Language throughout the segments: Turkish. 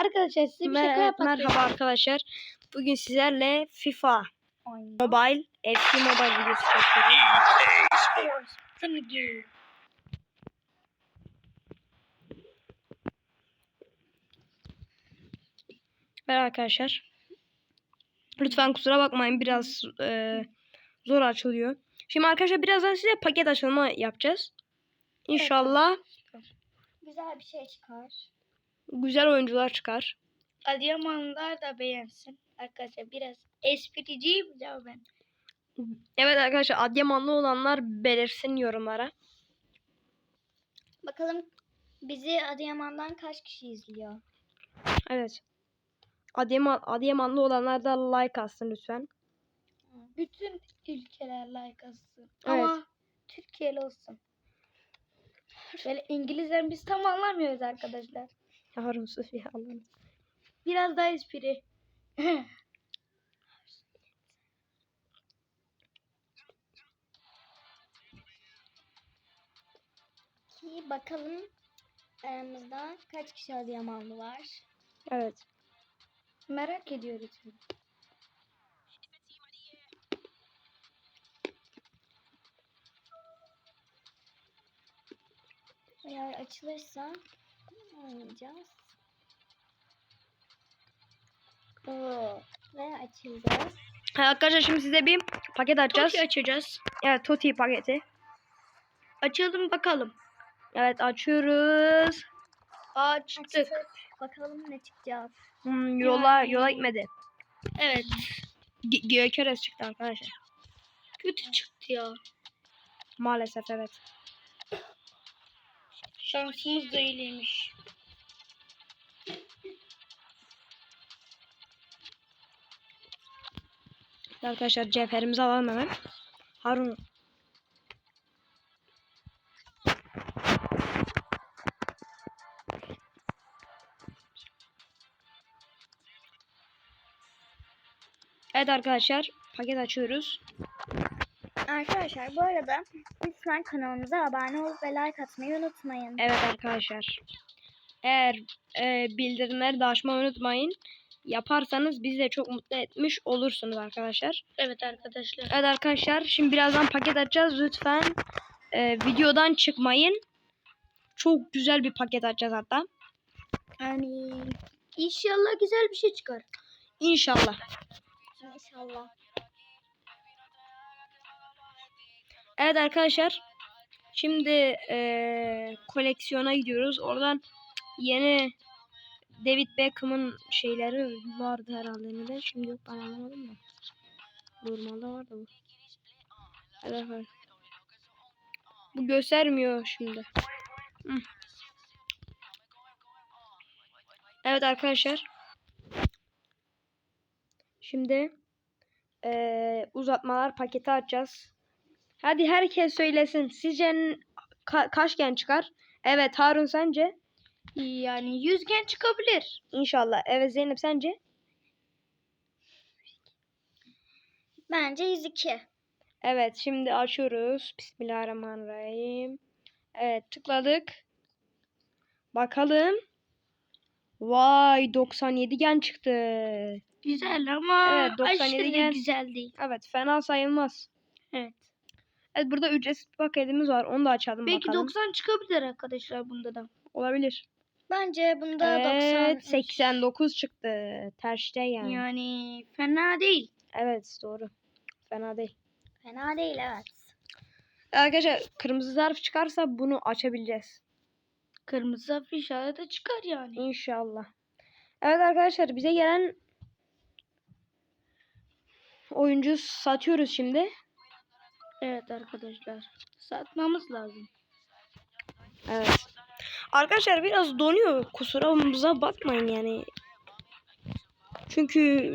Arkadaşlar size bir şaka yapmak merhaba arkadaşlar. Bugün sizlerle FIFA Mobile, FC Mobile videosu çekiyoruz. Merhaba arkadaşlar. Lütfen kusura bakmayın biraz e, zor açılıyor. Şimdi arkadaşlar birazdan size paket açılma yapacağız. İnşallah Güzel bir şey çıkar. Güzel oyuncular çıkar. Adıyamanlılar da beğensin. Arkadaşlar biraz espriciyim ya ben. Evet arkadaşlar Adıyamanlı olanlar belirsin yorumlara. Bakalım bizi Adıyaman'dan kaç kişi izliyor? Evet. Adıyaman, Adıyamanlı olanlar da like atsın lütfen. Bütün ülkeler like atsın. Evet. Ama Türkiye'li olsun. Böyle İngilizden biz tam anlamıyoruz arkadaşlar. Harun sus ya Allah'ım. Biraz daha espri. Ki bakalım aramızda kaç kişi Adıyamanlı var. Evet. Merak ediyoruz. Eğer açılırsa oynayacağız. Oo, ve açacağız. Ha, arkadaşlar şimdi size bir paket açacağız. Toti açacağız. Evet Toti paketi. Açalım bakalım. Evet açıyoruz. Açtık. Bakalım ne çıkacak. Hmm, yola Yani- yola gitmedi. Evet. Gökeres çıktı arkadaşlar. Kötü çıktı ya. Maalesef evet. Şansımız da iyiymiş. Arkadaşlar cevherimizi alalım hemen. Harun. Evet arkadaşlar paket açıyoruz. Arkadaşlar bu arada lütfen kanalımıza abone olup ve like atmayı unutmayın. Evet arkadaşlar. Eğer e, bildirimleri de açmayı unutmayın. Yaparsanız bizi de çok mutlu etmiş olursunuz arkadaşlar. Evet arkadaşlar. Evet arkadaşlar şimdi birazdan paket açacağız. Lütfen e, videodan çıkmayın. Çok güzel bir paket açacağız hatta. Yani inşallah güzel bir şey çıkar. İnşallah. İnşallah. Evet arkadaşlar. Şimdi e, koleksiyona gidiyoruz. Oradan yeni David Beckham'ın şeyleri vardı herhalde neden şimdi yok ben anlamadım da. Normalde vardı bu. Evet, evet. Bu göstermiyor şimdi. Evet arkadaşlar. Şimdi eee, uzatmalar paketi açacağız. Hadi herkes söylesin. Sizce ka- kaç gen çıkar? Evet Harun sence? Yani yüzgen çıkabilir. İnşallah. Evet Zeynep sence? Bence 102. Evet şimdi açıyoruz. Bismillahirrahmanirrahim. Evet tıkladık. Bakalım. Vay 97 gen çıktı. Güzel ama Evet, 97 aşırı gen. güzel değil. Evet fena sayılmaz. Evet. Evet burada ücretsiz paketimiz var. Onu da açalım Belki bakalım. 90 çıkabilir arkadaşlar bunda da. Olabilir. Bence bunda Evet 89 çıktı. Terste yani. Yani fena değil. Evet doğru. Fena değil. Fena değil evet. Arkadaşlar kırmızı zarf çıkarsa bunu açabileceğiz. Kırmızı hafif işareti çıkar yani. İnşallah. Evet arkadaşlar bize gelen oyuncu satıyoruz şimdi. Evet arkadaşlar. Satmamız lazım. Evet. Arkadaşlar biraz donuyor. Kusurumuza bakmayın yani. Çünkü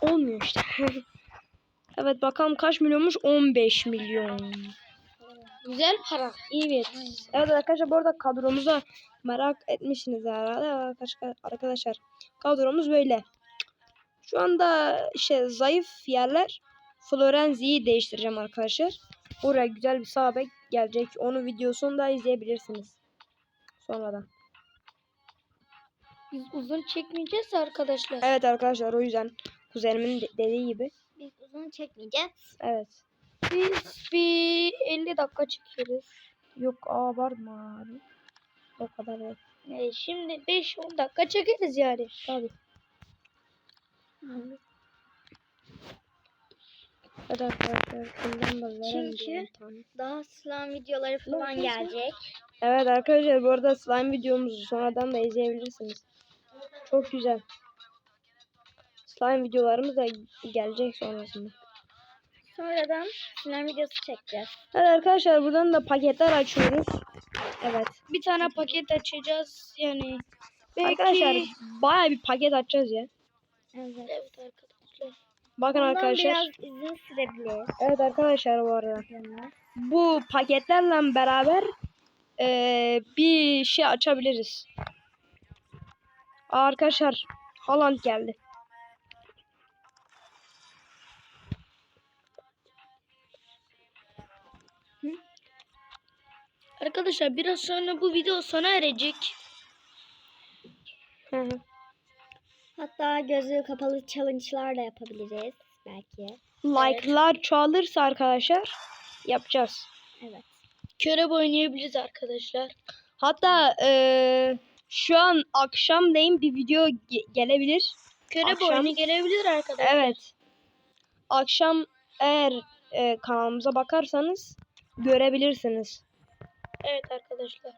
olmuyor işte. evet bakalım kaç milyonmuş? 15 milyon. Güzel para. Evet. Evet arkadaşlar bu arada kadromuza merak etmişsiniz herhalde. Arkadaşlar, arkadaşlar kadromuz böyle. Şu anda işte zayıf yerler Florenzi'yi değiştireceğim arkadaşlar. Oraya güzel bir sağ bek gelecek. Onun videosunu da izleyebilirsiniz. sonradan. Biz uzun çekmeyeceğiz arkadaşlar. Evet arkadaşlar o yüzden kuzenimin de- dediği gibi. Biz uzun çekmeyeceğiz. Evet. Biz bir 50 dakika çekiyoruz. Yok abartma abi. O kadar değil. E, şimdi 5-10 dakika çekeriz yani. Tabii. Evet arkadaşlar bundan da verelim Çünkü-. Daha slime videoları falan gelecek. Evet arkadaşlar bu arada slime videomuzu sonradan da izleyebilirsiniz. Çok güzel. Slime videolarımız da gelecek sonrasında. Sonradan slime videosu çekeceğiz. Evet arkadaşlar buradan da paketler açıyoruz. Evet. Bir tane paket açacağız yani. Belki... Arkadaşlar baya bir paket açacağız ya. Evet. Evet arkadaşlar. Bakın Ondan arkadaşlar. biraz izin sürebiliriz. Evet arkadaşlar bu arada. Bu paketlerle beraber eee, bir şey açabiliriz. Aa, Arkadaşlar Haaland geldi. Arkadaşlar biraz sonra bu video sona erecek. Hı hı. Hatta gözü kapalı challenge'lar da yapabiliriz belki. Like'lar çoğalırsa arkadaşlar yapacağız. Evet. Körebe oynayabiliriz arkadaşlar. Hatta eee, şu an akşamleyin bir video ge- gelebilir. Akşam- oyunu gelebilir arkadaşlar. Evet. Akşam eğer eee, kanalımıza bakarsanız görebilirsiniz. Evet arkadaşlar.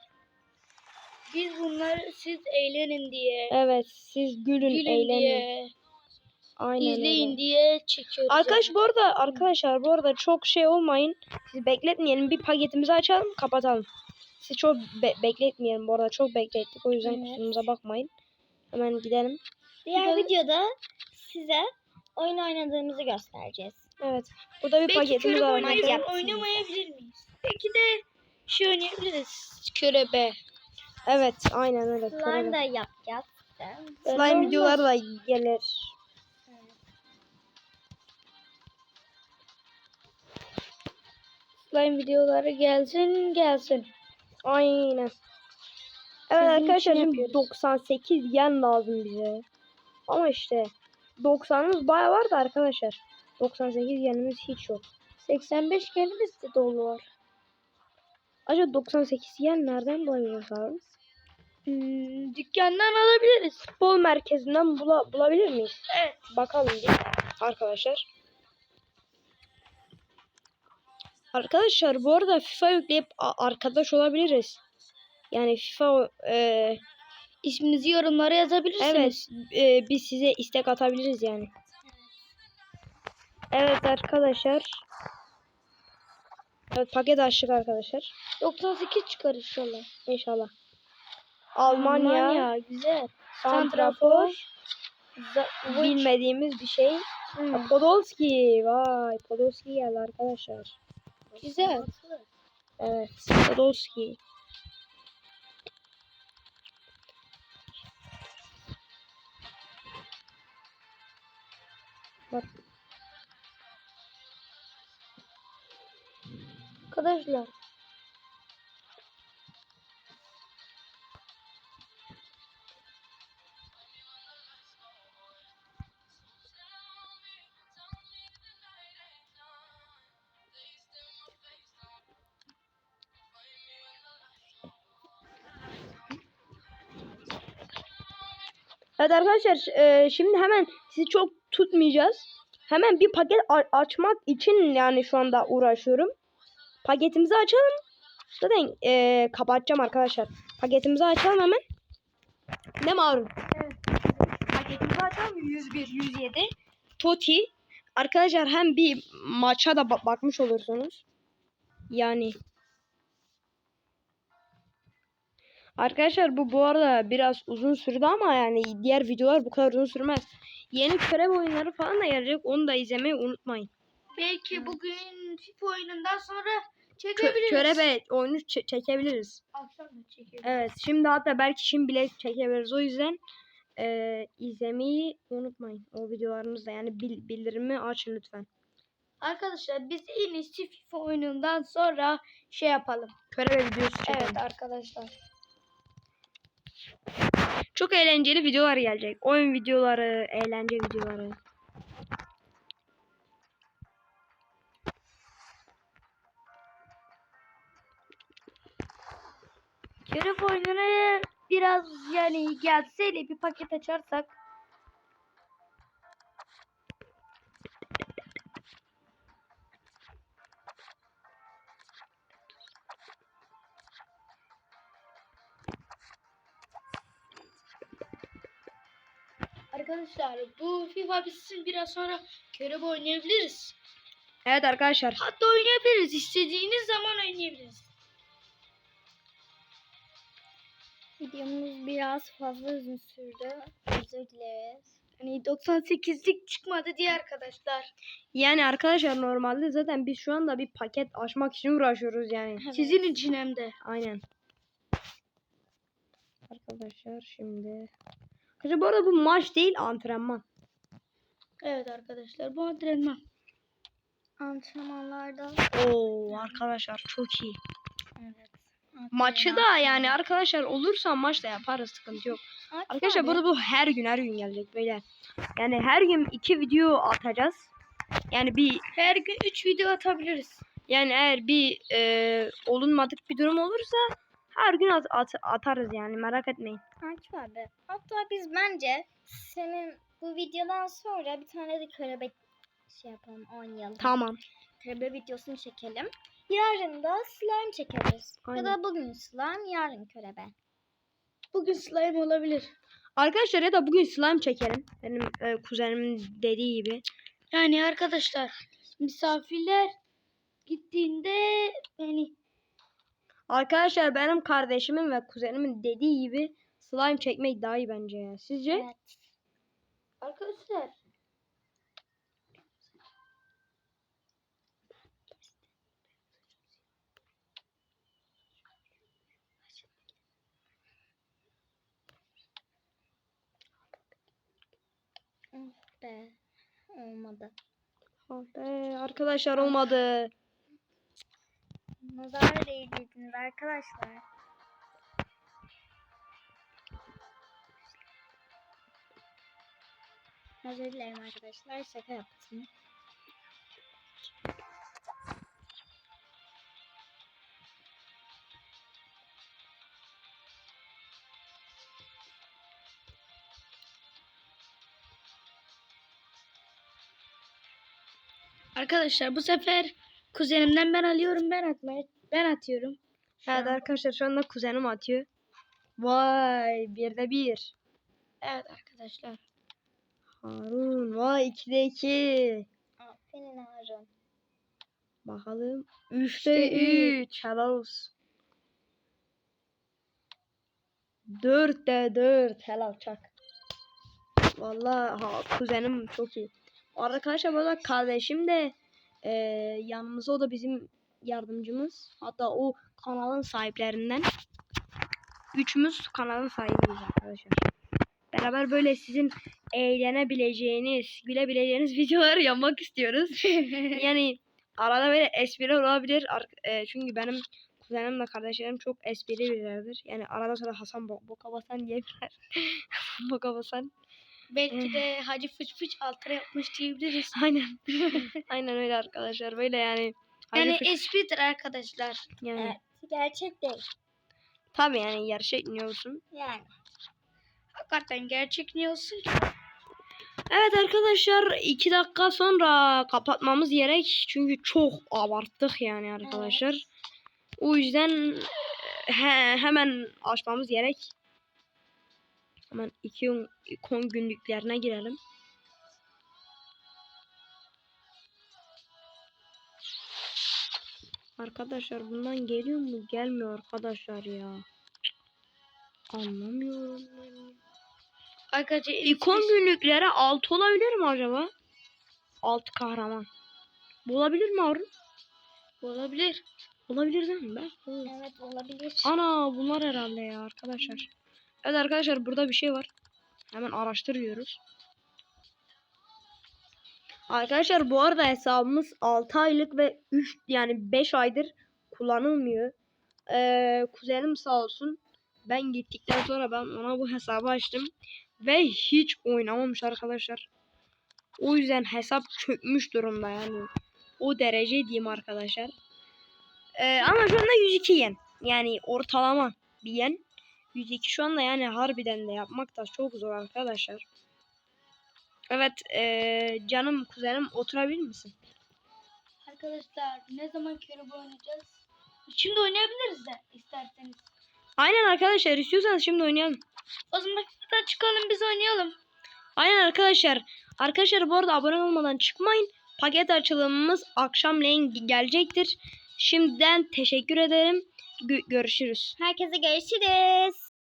Biz bunları siz eğlenin diye, Evet siz gülün, gülün eğlenin. diye, Aynen izleyin öyle. diye çekiyoruz. Arkadaş yani. bu arada arkadaşlar bu arada çok şey olmayın. Siz bekletmeyelim. Bir paketimizi açalım, kapatalım. Siz çok be- bekletmeyelim bu arada. Çok beklettik. O yüzden Evet. kusurumuza bakmayın. Hemen gidelim. Diğer Burada- videoda size oyun oynadığımızı göstereceğiz. Evet. Burada bir Belki paketimiz var. yapsın. oynamayabilir miyiz? Belki de şey oynayabiliriz. Körebe. Evet, aynen öyle. Slime da yapacağız. işte. Slime videoları da gelir. Slime videoları gelsin gelsin. Aynen. Evet Sizin arkadaşlar için şimdi yapıyoruz. 98 yen lazım bize. Ama işte 90'ımız bayağı vardı arkadaşlar. 98 yenimiz hiç yok. 85 kendimiz de dolu var. Acaba 98 yen nereden bulabiliriz abi? Hmm, dükkandan alabiliriz. Futbol merkezinden bula- bulabilir miyiz? Evet. Bakalım bir arkadaşlar. Arkadaşlar bu arada FIFA yükleyip arkadaş olabiliriz. Yani FIFA e, İsminizi yorumlara yazabilirsiniz. evet e, biz size istek atabiliriz yani. Evet arkadaşlar. Evet paket açtık arkadaşlar. 98 çıkar inşallah. İnşallah. Almanya, güzel. Santrafor, bilmediğimiz bir şey. Hmm, Podolski. Vay Podolski geldi arkadaşlar. Güzel. Evet. Podolski. Bak. Arkadaşlar. Evet arkadaşlar e, şimdi hemen sizi çok tutmayacağız. Hemen bir paket açmak için yani şu anda uğraşıyorum. Paketimizi açalım. Zaten e, kapatacağım arkadaşlar. Paketimizi açalım hemen. Ne malum? Paketimizi açalım. 101, 107. Toti. Arkadaşlar hem bir maça da ba- bakmış olursunuz. Yani Arkadaşlar bu bu arada biraz uzun sürdü ama yani diğer videolar bu kadar uzun sürmez. Yeni körev oyunları falan da gelecek. Onu da izlemeyi unutmayın. Belki bugün FIFA oyunundan sonra Kö- çekebiliriz. körebe oyunu çe- çekebiliriz. Akşam da çekebiliriz. Evet. Şimdi hatta belki şimdi bile çekebiliriz. O yüzden eee, izlemeyi unutmayın. O videolarımızda yani bil- bildirimi açın lütfen. Arkadaşlar biz en iyisi FIFA oyunundan sonra şey yapalım. Körebe videosu çekelim. Evet arkadaşlar. Çok eğlenceli videolar gelecek. Oyun videoları, eğlence videoları. Keref oyununa biraz yani gelseydi bir paket açarsak. Arkadaşlar bu FIFA bitsin biraz sonra körebe oynayabiliriz. Evet arkadaşlar. Hatta oynayabiliriz. İstediğiniz zaman oynayabiliriz. Videomuz biraz fazla uzun sürdü. Özür dileriz. Hani 98'lik çıkmadı diye arkadaşlar. Yani arkadaşlar normalde zaten biz şu anda bir paket açmak için uğraşıyoruz yani. Sizin için hem de. Aynen. Arkadaşlar şimdi. Arkadaşlar bu arada bu maç değil antrenman. Evet arkadaşlar bu antrenman. Antrenmanlarda Oo arkadaşlar çok iyi. evet. Maçı da yani arkadaşlar olursa maç da yaparız sıkıntı yok. Arkadaşlar burada bu her gün her gün gelecek böyle. Yani her gün iki video atacağız. Yani bir Her gün 3 video atabiliriz. yani eğer bir e, olunmadık bir durum olursa her gün at, at- atarız yani merak etmeyin. Akif abi. Hatta biz bence senin bu videodan sonra bir tane de körebe şey yapalım oynayalım. Tamam. Körebe videosunu çekelim. Yarın da slime çekeriz. Aynen. Ya da bugün slime, yarın körebe. Bugün slime olabilir. Arkadaşlar ya da bugün slime çekelim. Benim e, kuzenimin dediği gibi. Yani arkadaşlar misafirler gittiğinde yani Arkadaşlar benim kardeşimin ve kuzenimin dediği gibi slime çekmek daha iyi bence ya. Sizce? Evet. arkadaşlar Oh be. Olmadı. Ah be, arkadaşlar olmadı. Nazar değdirdiniz arkadaşlar. Özür dilerim arkadaşlar. Şaka yaptım. arkadaşlar bu sefer kuzenimden ben alıyorum ben atmaya ben atıyorum. Şu Evet an. arkadaşlar şu anda kuzenim atıyor. Vay bir de bir. Evet arkadaşlar. Harun vay 2'de 2. Aferin Harun. Bakalım. 3'te 3. Helal olsun. 4'te 4. Helal çak. Vallahi ha, kuzenim çok iyi. Arkadaşlar bu arada kardeşim de e, yanımızda o da bizim yardımcımız. Hatta o kanalın sahiplerinden. Üçümüz kanalın sahibiyiz arkadaşlar. Beraber böyle sizin eğlenebileceğiniz, gülebileceğiniz videolar yapmak istiyoruz. yani arada böyle espri olabilir. E, çünkü benim kuzenim ve kardeşlerim çok espri bilirlerdir. Yani arada sonra Hasan bo- boka basan diyebilirler. Hasan boka basan. Belki de Hacı Fıç Fıç altına yapmış diyebiliriz. Aynen. Aynen öyle arkadaşlar. Böyle yani. Yani Hacı Fıç- espridir arkadaşlar. yani. Evet. Gerçek değil. Tabii yani gerçek ne olsun. Yani. Hakikaten gerçek ne olsun ki? Evet arkadaşlar iki dakika sonra kapatmamız gerek. Çünkü çok abarttık yani arkadaşlar. O yüzden he, hemen açmamız gerek. Hemen iki ikon günlüklerine girelim. Arkadaşlar bundan geliyor mu? Gelmiyor arkadaşlar ya. Anlamıyorum ben. Arkadaşlar İkon günlüklere 6 olabilir mi acaba? 6 kahraman. Bu olabilir mi Harun? olabilir. Olabilir değil mi? Ben. Evet olabilir. Ana bunlar herhalde ya arkadaşlar. Evet arkadaşlar burada bir şey var. Hemen araştırıyoruz. Arkadaşlar bu arada hesabımız 6 aylık ve 3 yani 5 aydır kullanılmıyor. Ee, kuzenim sağ olsun ben gittikten sonra ben ona bu hesabı açtım ve hiç oynamamış arkadaşlar. O yüzden hesap çökmüş durumda yani. O derece diyeyim arkadaşlar. Ee, ama şu anda 102 yen. Yani ortalama bir yen. 102 şu anda yani harbiden de yapmak da çok zor arkadaşlar. Evet ee, canım kuzenim oturabilir misin? Arkadaşlar ne zaman körebe oynayacağız? Şimdi oynayabiliriz de isterseniz. Aynen arkadaşlar istiyorsanız şimdi oynayalım. O zaman hatta çıkalım biz oynayalım. Aynen arkadaşlar. Arkadaşlar bu arada abone olmadan çıkmayın. Paket açılımımız akşamleyin gelecektir. Şimdiden teşekkür ederim. Gö- görüşürüz. Herkese görüşürüz.